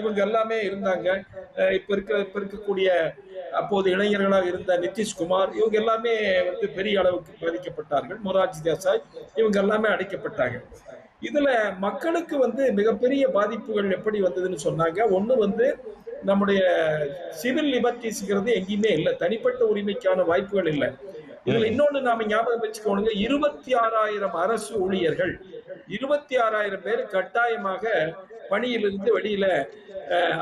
இவங்க எல்லாமே இருந்தாங்க. இப்ப இருக்க இப்ப இருக்கக்கூடிய அப்போது இளைஞர்களாக இருந்த நிதிஷ்குமார் இவங்க எல்லாமே வந்து பெரிய அளவுக்கு பாதிக்கப்பட்டார்கள். மொராஜி தேசாய் இவங்க எல்லாமே அடைக்கப்பட்டாங்க. இதுல மக்களுக்கு வந்து மிகப்பெரிய பாதிப்புகள் எப்படி வந்ததுன்னு சொன்னாங்க. ஒண்ணு வந்து நம்முடைய சிவில் லிபர்ட்டிஸ்ங்கிறது எங்கேயுமே இல்லை. தனிப்பட்ட உரிமைக்கான வாய்ப்புகள் இல்லை. இதுல இன்னொன்னு நாம ஞாபகம் வச்சுக்கோணுங்க. இருபத்தி ஆறாயிரம் அரசு ஊழியர்கள் இருபத்தி ஆறாயிரம் பேர் கட்டாயமாக பணியிலிருந்து வெளியில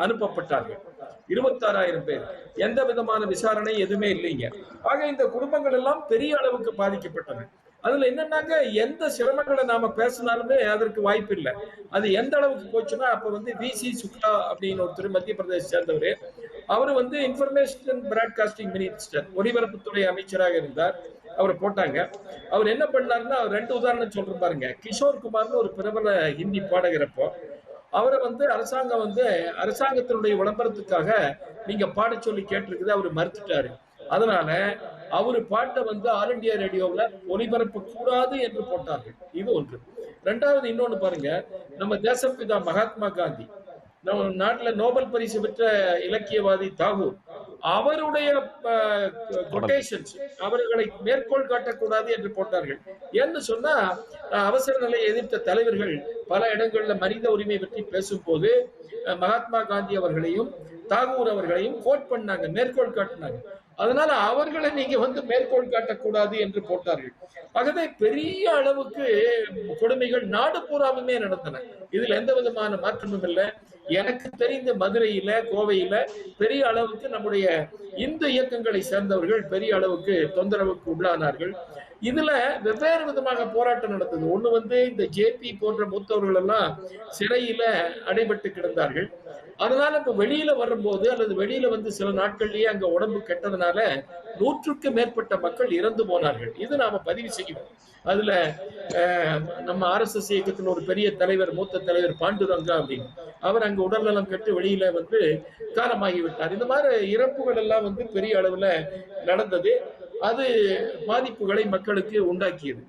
அனுப்பப்பட்டார்கள். இருபத்தாறாயிரம் பேர். எந்த விதமான விசாரணை எதுவுமே இல்லைங்க. ஆக இந்த குடும்பங்கள் எல்லாம் பெரிய அளவுக்கு பாதிக்கப்பட்டன. அதுல என்னன்னாக்க எந்த சிரமங்களை நாம பேசினாலுமே அதற்கு வாய்ப்பு இல்லை அது எந்த அளவுக்கு போச்சுன்னா அப்ப வந்து விசி சுக்லா அப்படின்னு ஒருத்தர் மத்திய பிரதேச சேர்ந்தவர். அவர் வந்து இன்ஃபர்மேஷன் பிராட்காஸ்டிங் மினிஸ்டர் ஒலிபரப்புத்துறை அமைச்சராக இருந்தார். அவர் போட்டாங்க. அவர் என்ன பண்ணாருன்னா அவர் ரெண்டு உதாரணம் சொல்றேன் பாருங்க. கிஷோர் குமார்னு ஒரு பிரபல ஹிந்தி பாடகிறப்போ அவரை வந்து அரசாங்கம் வந்து அரசாங்கத்தினுடைய விளம்பரத்துக்காக நீங்க பாட சொல்லி கேட்டிருக்குது அவர் மறுத்துட்டாரு. அதனால அவர் பாட்டை வந்து ஆல் இண்டியா ரேடியோவில் ஒளிபரப்ப கூடாது என்று போட்டார்கள். இது ஒன்று. ரெண்டாவது இன்னொன்னு பாருங்க. நம்ம தேசப்பிதா மகாத்மா காந்தி நம்ம நாட்டுல நோபல் பரிசு பெற்ற இலக்கியவாதி தாகூர் அவருடைய கொட்டேஷன்ஸ் அவர்களை மேற்கோள் காட்டக்கூடாது என்று போட்டார்கள். ஏன்னு சொன்னா அவசர நிலையை எதிர்த்த தலைவர்கள் பல இடங்கள்ல மனித உரிமை பற்றி பேசும்போது மகாத்மா காந்தி அவர்களையும் தாகூர் அவர்களையும் கோட் பண்ணாங்க மேற்கோள் காட்டினாங்க. அதனால அவர்களை நீங்க வந்து மேற்கோள் காட்டக்கூடாது என்று போட்டார்கள். ஆகவே பெரிய அளவுக்கு கொடுமைகள் நாடு பூராவுமே நடந்தன. இதுல எந்த விதமான மாற்றமும் இல்லை. எனக்கு தெரிந்த மதுரையில கோவையில பெரிய அளவுக்கு நம்முடைய இந்து இயக்கங்களை சேர்ந்தவர்கள் பெரிய அளவுக்கு தொந்தரவுக்கு உள்ளானார்கள். இதுல வெவ்வேறு விதமாக போராட்டம் நடந்தது. ஒண்ணு வந்து இந்த ஜேபி போன்ற மூத்தவர்கள் எல்லாம் சிறையில அடைபட்டு கிடந்தார்கள். அதனால இப்ப வெளியில வரும்போது அல்லது வெளியில வந்து சில நாட்கள்லயே அங்க உடம்பு கெட்டதுனால நூற்றுக்கு மேற்பட்ட மக்கள் இறந்து போனார்கள். இது நாம பதிவு செய்யணும். அதுல அஹ், நம்ம எஸ் இயக்கத்தின் ஒரு பெரிய தலைவர் மூத்த தலைவர் பாண்டுரங்கா அப்படின்னு. அவர் அங்க உடல்நலம் கட்டு வெளியில வந்து காலமாகி விட்டார் இந்த மாதிரி இறப்புகள் எல்லாம் வந்து பெரிய அளவுல நடந்தது. அது பாதிப்புகளை மக்களுக்கு உண்டாக்கியது.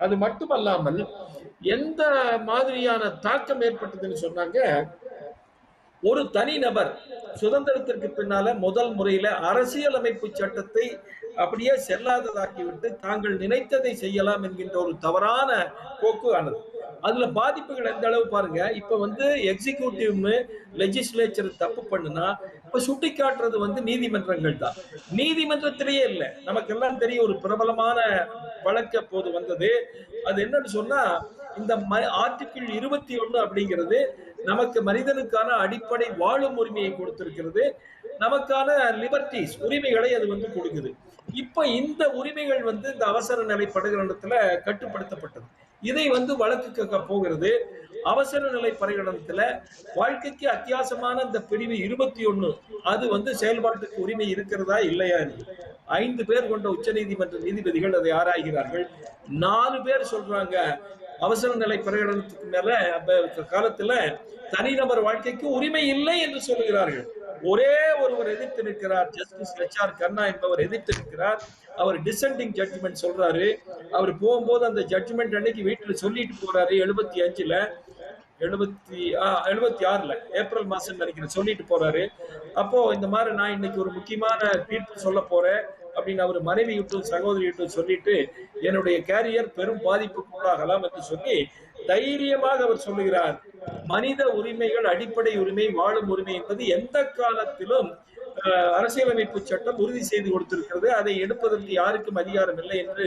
அது மட்டுமல்லாமல் எந்த மாதிரியான தாக்கம் ஏற்பட்டதுன்னு சொன்னாங்க ஒரு தனிநபர் சுதந்திரத்திற்கு பின்னால முதல் முறையில அரசியலமைப்பு சட்டத்தை அப்படியே செல்லாததாக்கிவிட்டு தாங்கள் நினைத்ததை செய்யலாம் என்கின்ற ஒரு தவறான போக்கு ஆனது அதுல பாதிப்புகள் எந்த அளவு பாருங்க? இப்ப வந்து எக்ஸிகியூட்டிவ்னு லெஜிஸ்லேச்சர் தப்பு பண்ணுனா இப்ப சுட்டி காட்டுறது வந்து நீதிமன்றங்கள் தான். நீதிமன்றத்திலேயே இல்லை. நமக்கு எல்லாம் தெரியும் ஒரு பிரபலமான வழக்க போது வந்தது. அது என்னன்னு சொன்னா இந்த ஆர்டிகிள் இருபத்தி ஒண்ணு அப்படிங்கிறது நமக்கு மனிதனுக்கான அடிப்படை வாழும் உரிமையை கொடுத்திருக்கிறது. நமக்கான லிபர்டிஸ் உரிமைகளை அது வந்து கொடுக்குது. இப்ப இந்த உரிமைகள் வந்து இந்த அவசர நிலை படுகிற இடத்துல கட்டுப்படுத்தப்பட்டது. இதை வந்து வழக்குக்கு போகிறது. அவசர நிலை பிரகடனத்துல வாழ்க்கைக்கு அத்தியாவசியமான இந்த பிரிவு இருபத்தி ஒண்ணு அது வந்து செயல்பாட்டுக்கு உரிமை இருக்கிறதா இல்லையா ஐந்து பேர் கொண்ட உச்ச நீதிமன்ற நீதிபதிகள் அதை ஆராய்கிறார்கள். நாலு பேர் சொல்றாங்க அவசர நிலை பிரகடனத்துக்கு மேல காலத்துல தனிநபர் வாழ்க்கைக்கு உரிமை இல்லை என்று சொல்லுகிறார்கள். ஒரே ஒருவர் எதிர்த்து நிற்கிறார். ஜஸ்டிஸ் எச் ஆர் கண்ணா என்பவர் எதிர்த்து நிற்கிறார். அவர் டிசெண்டிங் ஜட்ஜ்மெண்ட் சொல்றாரு. அவர் போகும்போது அந்த ஜட்ஜ்மெண்ட் அன்னைக்கு வீட்டுல சொல்லிட்டு போறாரு. எழுபத்தி அஞ்சுல எழுபத்தி எழுபத்தி ஆறுல ஏப்ரல் மாசம் நினைக்கிறேன் சொல்லிட்டு போறாரு. அப்போ இந்த மாதிரி நான் இன்னைக்கு ஒரு முக்கியமான தீர்ப்பு சொல்ல போறேன் அப்படின்னு அவர் மனைவி விட்டும் சகோதரி விட்டும் சொல்லிட்டு என்னுடைய கேரியர் பெரும் பாதிப்புக்கு உள்ளாகலாம் என்று சொல்லி தைரியமாக அவர் சொல்லுகிறார். மனித உரிமைகள் அடிப்படை உரிமை வாழும் உரிமை என்பது எந்த காலத்திலும் அரசியலமைப்பு சட்டம் உறுதி செய்து கொடுத்திருக்கிறது. அதை எடுப்பதற்கு யாருக்கும் அதிகாரம் இல்லை என்று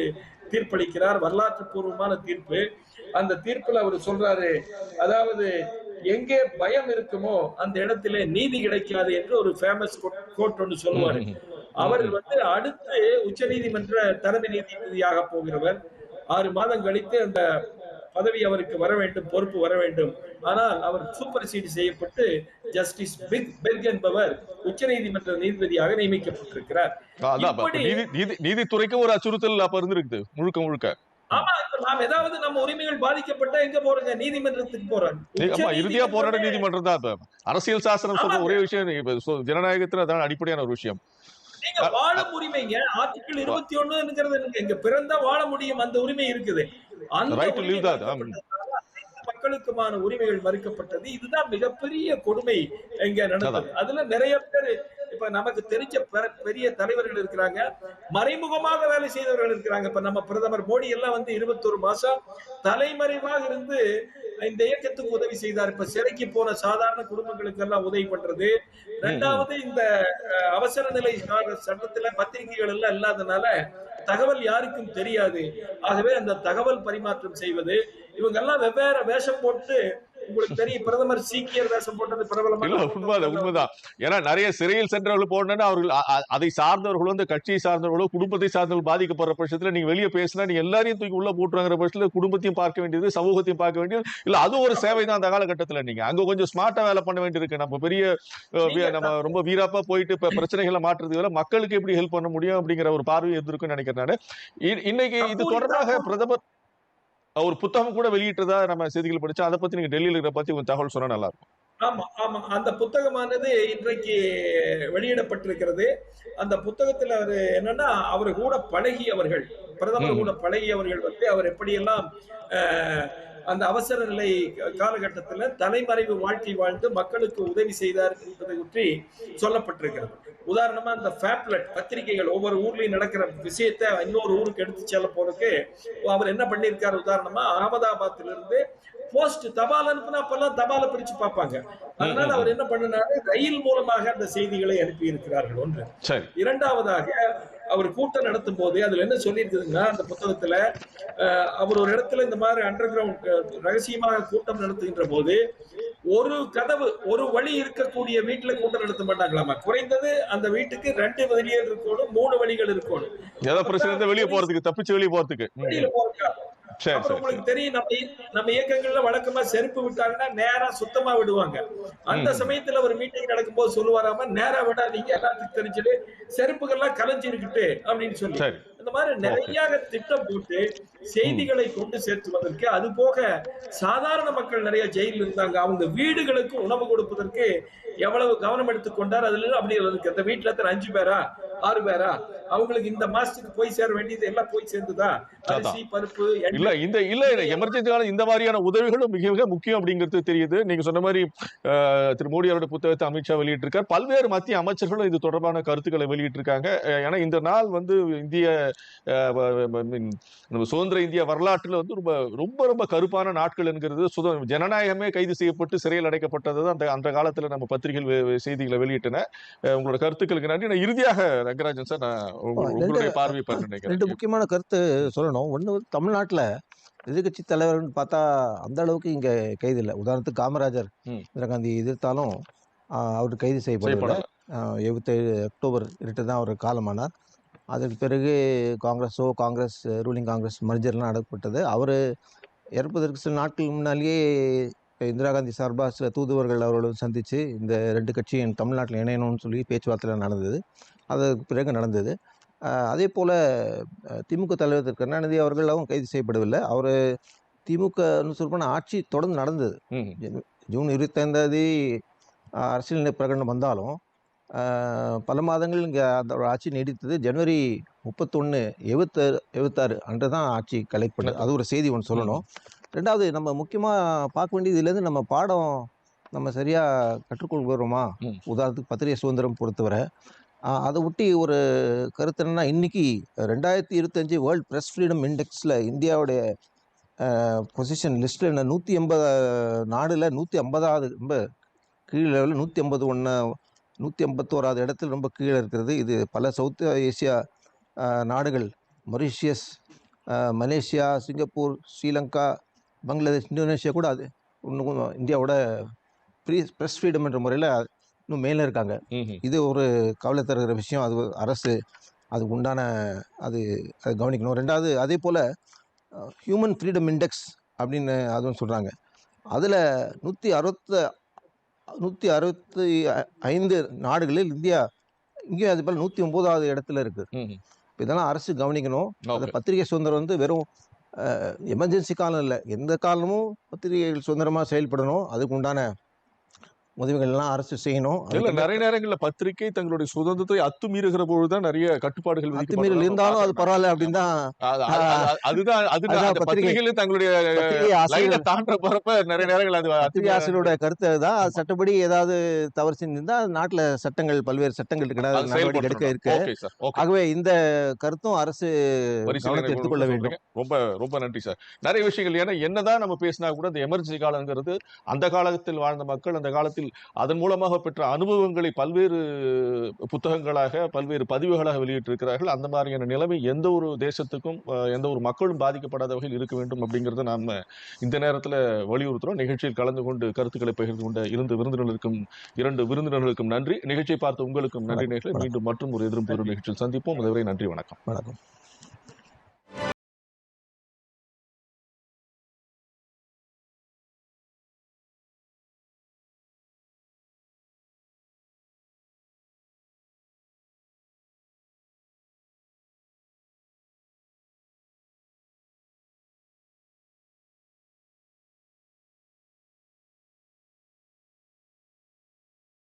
தீர்ப்பளிக்கிறார். வரலாற்று பூர்வமான தீர்ப்பு. அந்த தீர்ப்புல அவர் சொல்றாரு அதாவது எங்கே பயம் இருக்குமோ அந்த இடத்திலே நீதி கிடைக்காது என்று ஒரு ஃபேமஸ் கோட் ஒன்று சொல்லுவாரு. அவர் வந்து அடுத்து உச்ச நீதிமன்ற தலைமை நீதிபதியாக போகிறவர். ஆறு மாதம் கழித்து அந்த பதவி அவருக்கு வர வேண்டும் பொறுப்பு வர வேண்டும். ஆனால் அவர் சூப்பர் சீடு செய்யப்பட்டு ஜஸ்டிஸ் பிக் பெர்க் என்பவர் உச்ச நீதிமன்ற நீதிபதியாக நியமிக்கப்பட்டிருக்கிறார். நீதித்துறைக்கு ஒரு அச்சுறுத்தல் அப்ப இருந்திருக்குது முழுக்க முழுக்க. ஆமா இப்ப நாம் ஏதாவது நம்ம உரிமைகள் பாதிக்கப்பட்டா எங்க போறோங்க? நீதிமன்றத்துக்கு போறோம். இறுதியா போராட நீதிமன்றம் தான் அரசியல் சாசனம் சொல்ற ஒரே விஷயம் ஜனநாயகத்துல அதான் அடிப்படையான ஒரு விஷயம். நீங்க வாழ உரிமைங்க ஆர்டிகிள் இருபத்தி ஒண்ணுங்கிறது எங்க பிறந்தா வாழ முடியும் அந்த உரிமை இருக்குது. அந்த மக்களுக்குமான உரிமைகள் மறுக்கப்பட்டது. இதுதான் மிகப்பெரிய கொடுமை எங்க நடந்தது. அதுல நிறைய பேர் இப்ப நமக்கு தெரிஞ்ச பெரிய தலைவர்கள் இருக்கிறாங்க. மறைமுகமாக வேலை செய்தவர்கள் இருக்கிறாங்க. இப்ப நம்ம பிரதமர் மோடி எல்லாம் வந்து இருபத்தொரு மாசம் தலைமறைவாக இருந்து இந்த இயக்கத்துக்கு உதவி செய்தார். இப்ப சிறைக்கு போன சாதாரண குடும்பங்களுக்கு எல்லாம் உதவி பண்றது. ரெண்டாவது இந்த அவசர நிலை சட்டத்துல பத்திரிகைகள் எல்லாம் இல்லாதனால தகவல் யாருக்கும் தெரியாது. ஆகவே அந்த தகவல் பரிமாற்றம் செய்வது இவங்க எல்லாம் வெவ்வேறு வேஷம் போட்டு உங்களுக்கு தெரியும் பிரதமர் சீக்கியர் வேஷம் போட்டது பிரபலமாக உண்மைதான் உண்மைதான். ஏன்னா நிறைய சிறையில் சென்றவர்கள் போனா அவர்கள் அதை சார்ந்தவர்களும் இந்த கட்சியை சார்ந்தவர்களோ குடும்பத்தை சார்ந்தவர்கள் பாதிக்கப்படுற பட்சத்துல நீங்க வெளியே பேசினா நீங்க எல்லாரையும் தூக்கி உள்ள போட்டுருங்கிற பட்சத்துல குடும்பத்தையும் பார்க்க வேண்டியது சமூகத்தையும் பார்க்க வேண்டியது. இல்ல அது ஒரு சேவை தான் அந்த காலகட்டத்துல நீங்க. அங்க கொஞ்சம் ஸ்மார்ட்டா வேலை பண்ண வேண்டியிருக்கு. நம்ம பெரிய நம்ம ரொம்ப வீராப்பா போயிட்டு இப்ப பிரச்சனைகளை மாற்றுறதுக்கு மக்களுக்கு எப்படி ஹெல்ப் பண்ண முடியும் அப்படிங்கிற ஒரு பார்வை எதிர்க்குன்னு நினைக்கிறேன் நான். இன்னைக்கு இது தொடர்பாக பிரதமர் ஒரு புத்தகம் கூட வெளியிட்டதா நம்ம செய்திகள் படிச்சோம் அதை பத்தி நீங்க டெல்லியில இருக்கிற பத்தி கொஞ்சம் தகவல் சொன்னா நல்லா இருக்கும் ஆமா ஆமா. அந்த புத்தகமானது இன்றைக்கு வெளியிடப்பட்டிருக்கிறது. அந்த புத்தகத்துல அவர் என்னன்னா அவர் கூட பழகியவர்கள் பிரதமர் கூட பழகியவர்கள் வந்து அவர் எப்படியெல்லாம் அந்த அவசர நிலை காலகட்டத்தில் தலைமறைவு வாழ்க்கை வாழ்ந்து மக்களுக்கு உதவி செய்தார் என்பதை பற்றி சொல்லப்பட்டிருக்கிறது. உதாரணமா இந்த ஃபேப்லெட் பத்திரிகைகள் ஒவ்வொரு ஊர்லயும் நடக்கிற விஷயத்த இன்னொரு ஊருக்கு எடுத்து செல்ல போறதுக்கு அவர் என்ன பண்ணியிருக்காரு உதாரணமா அகமதாபாத்ல இருந்து போஸ்ட் தபால் அனுப்புனா அப்பெல்லாம் தபால பிரிச்சு பார்ப்பாங்க. அதனால அவர் என்ன பண்ணினாரு? ரயில் மூலமாக அந்த செய்திகளை அனுப்பி இருக்கிறார்கள் ஒன்று இரண்டாவதாக அவர் கூட்டம் நடத்தும் போது அதுல என்ன சொல்லியிருக்குதுன்னா அந்த புத்தகத்துல அவர் ஒரு இடத்துல இந்த மாதிரி அண்டர் கிரவுண்ட் ரகசியமாக கூட்டம் நடத்துகின்ற போது ஒரு கதவு ஒரு வழி இருக்கக்கூடிய வீட்டுல கூட்டம் நடத்த மாட்டாங்களாமா? குறைந்தது அந்த வீட்டுக்கு ரெண்டு வழிகள் இருக்கணும் மூணு வழிகள் இருக்கணும். வெளியே போறதுக்கு தப்பிச்சு வெளியே போறதுக்கு. வெளியில போறதுக்கு அப்புறம் உங்களுக்கு தெரியும் நம்ம நம்ம இயக்கங்கள்ல வழக்கமா செருப்பு விட்டாங்கன்னா நேரா சுத்தமா விடுவாங்க. அந்த சமயத்துல ஒரு மீட்டிங் நடக்கும் போது சொல்லுவாராம நேரா விடாதீங்க எல்லாத்துக்கும் தெரிஞ்சுட்டு செருப்புகள்லாம் கலைஞ்சிருக்கிட்டு அப்படின்னு சொல்லி. இந்த மாதிரி நிறைய திட்டம் போட்டு செய்திகளை கொண்டு சேர்த்துவதற்கு அது போக சாதாரண மக்கள் நிறைய ஜெயிலில் இருந்தாங்க. அவங்க வீடுகளுக்கு உணவு கொடுப்பதற்கு எவ்வளவு கவனம் எடுத்துக்கொண்டார் அதுல அப்படி அந்த வீட்டுல எத்தனை அஞ்சு பேரா ஆறு பேரா அவங்களுக்கு இந்த மாசத்துக்கு போய் சேர வேண்டியது எல்லாம் போய் சேர்ந்துதா? அரிசி பருப்பு இல்ல இந்த இல்ல இல்ல எமர்ஜென்சி காலம் இந்த மாதிரியான உதவிகளும் மிக மிக முக்கியம் அப்படிங்கிறது தெரியுது. நீங்க சொன்ன மாதிரி திரு மோடி அவருடைய புத்தகத்தை அமித்ஷா வெளியிட்டிருக்கார். பல்வேறு மத்திய அமைச்சர்களும் இது தொடர்பான கருத்துக்களை வெளியிட்டிருக்காங்க. ஏன்னா இந்த நாள் வந்து இந்திய நம்ம சுதந்திர இந்திய வரலாற்றுல வந்து ரொம்ப ரொம்ப ரொம்ப கருப்பான நாட்கள் என்கிறது சுத ஜனநாயகமே கைது செய்யப்பட்டு சிறையில் அடைக்கப்பட்டது அந்த அந்த காலத்துல நம்ம பத்திரிகைகள் செய்திகளை வெளியிட்டன. உங்களோட கருத்துக்களுக்கு நன்றி. நான் இறுதியாக ரங்கராஜன் சார் நான் உங்களுடைய பார்வை பார்க்க ரெண்டு நினைக்கிறேன் முக்கியமான கருத்து சொல்லணும். ஒன்று தமிழ்நாட்டில் எதிர்கட்சி தலைவர்னு பார்த்தா அந்த அளவுக்கு இங்கே கைது இல்லை. உதாரணத்துக்கு காமராஜர். இந்திரா காந்தி எதிர்த்தாலும் அவர் கைது செய்யப்படவில்லை செய்யப்படல. எழுபத்தேழு அக்டோபர் இருட்டு தான் அவர் காலமானார். அதற்கு பிறகு காங்கிரஸோ காங்கிரஸ் ரூலிங் காங்கிரஸ் மர்ஜர்லாம் நடக்கப்பட்டது அவர் இறப்பதற்கு சில நாட்கள் முன்னாலேயே இந்திரா காந்தி சார்பாக சில தூதுவர்கள் அவர்களும் சந்தித்து இந்த ரெண்டு கட்சியும் தமிழ்நாட்டில் இணையணும்னு சொல்லி பேச்சுவார்த்தை நடந்தது. அதற்கு பிறகு நடந்தது. அதே போல் திமுக தலைவர் திரு. கருணாநிதி அவர்களும் கைது செய்யப்படவில்லை. அவர் திமுக சொல்லப்போனால் ஆட்சி தொடர்ந்து நடந்தது. ஜூன் இருபத்தைந்தாம் தேதி ஆஹ், அரசியல் பிரகடனம் வந்தாலும் பல மாதங்கள் இங்கே ஒரு ஆட்சி நீடித்தது. ஜனவரி முப்பத்தொன்று எழுபத்தாறு எழுபத்தாறு அன்று தான் ஆட்சி கலைப்பட்டது. அது ஒரு செய்தி ஒன்று சொல்லணும். ரெண்டாவது நம்ம முக்கியமாக பார்க்க வேண்டியது இதுலேருந்து நம்ம பாடம் நம்ம சரியாக கற்றுக்கொள்கிறோமா. உதாரணத்துக்கு பத்திரிகை சுதந்திரம் பொறுத்தவரை. அதை ஒட்டி ஒரு கருத்து என்னன்னா இன்னைக்கு ரெண்டாயிரத்தி இருபத்தஞ்சு வேர்ல்ட் ப்ரெஸ் ஃப்ரீடம் இண்டெக்ஸில் இந்தியாவுடைய பொசிஷன் லிஸ்ட்டில் என்ன நூற்றி எண்பது நாடில் நூற்றி ஐம்பதாவது ரொம்ப கீழ் லெவலில் நூற்றி ஐம்பது ஒன்று நூற்றி ஐம்பத்தோராது இடத்துல ரொம்ப கீழே இருக்கிறது. இது பல சவுத் ஏசியா நாடுகள். Mauritius Malaysia Singapore Sri Lanka Bangladesh Indonesia கூட அது இன்னும் இந்தியாவோட ஃப்ரீ ப்ரெஸ் ஃப்ரீடம் என்ற முறையில் இன்னும் மேலே இருக்காங்க. இது ஒரு கவலை தருகிற விஷயம். அது அரசு அதுக்கு உண்டான அது அது கவனிக்கணும். ரெண்டாவது அதே போல் ஹியூமன் ஃப்ரீடம் இண்டெக்ஸ் அப்படின்னு அதுவும் சொல்கிறாங்க அதில் நூற்றி அறுபத்த நூற்றி அறுபத்தி ஐந்து நாடுகளில் இந்தியா இங்கேயும் அது போல் நூற்றி ஒம்போதாவது இடத்துல இருக்குது இப்போ இதெல்லாம் அரசு கவனிக்கணும். அந்த பத்திரிகை சுதந்திரம் வந்து வெறும் எமர்ஜென்சி காலம் இல்லை. எந்த காலமும் பத்திரிகைகள் சுதந்திரமாக செயல்படணும். அதுக்கு உண்டான உதவிகள்லாம் அரசு செய்யணும். இல்ல நிறைய நேரங்கள்ல பத்திரிகை தங்களுடைய சுதந்திரத்தை அத்துமீறுகிற பொழுதுதான் நிறைய கட்டுப்பாடுகள் அத்துமீறல் இருந்தாலும் அது பரவாயில்ல அப்படின்னு தான் அது- அது- அது- அதுதான் அதுதான். அதுதான் பத்திரிகை. பத்திரிகையில தங்களுடைய தாண்ட போறப்ப நிறைய நேரங்கள் அது பத்திரிகை அத்துமீற- ஆசிரியரோட கருத்து தான் அது சட்டப்படி ஏதாவது தவறு செஞ்சிருந்தா நாட்டுல சட்டங்கள் பல்வேறு சட்டங்கள் அது நடவடிக்கை எடுக்க. இருக்கு. ஆகவே இந்த கருத்தும் அரசு கவனத்தை எடுத்துக்கொள்ள. வேண்டும். ரொம்ப ரொம்ப நன்றி சார். நிறைய விஷயங்கள் ஏன்னா என்னதான் நம்ம பேசினா கூட இந்த எமர்ஜென்சி காலங்கிறது அந்த காலத்தில் வாழ்ந்த மக்கள் அந்த காலத்தில் அதன் மூலமாக பெற்ற அனுபவங்களை பல்வேறு புத்தகங்களாக பல்வேறு பதிவுகளாக வெளியிட்டிருக்கிறார்கள். அந்த மாதிரியான நிலைமை எந்த ஒரு தேசத்துக்கும் எந்த ஒரு மக்களும் பாதிக்கப்படாத வகையில் இருக்க வேண்டும் அப்படிங்கறத நாம இந்த நேரத்துல வலியுறுத்துறோம். நிகழ்ச்சியில் கலந்து கொண்டு கருத்துக்களை பகிர்ந்து கொண்ட இரண்டு விருந்தினர்களுக்கும் இரண்டு விருந்தினர்களுக்கும் நன்றி. நிகழ்ச்சியை பார்த்த உங்களுக்கும் நன்றி நேர்களை மீண்டும் மற்றும் ஒரு எதிரும் பெரும் நிகழ்ச்சியில் சந்திப்போம். அதுவரை நன்றி வணக்கம். வணக்கம்.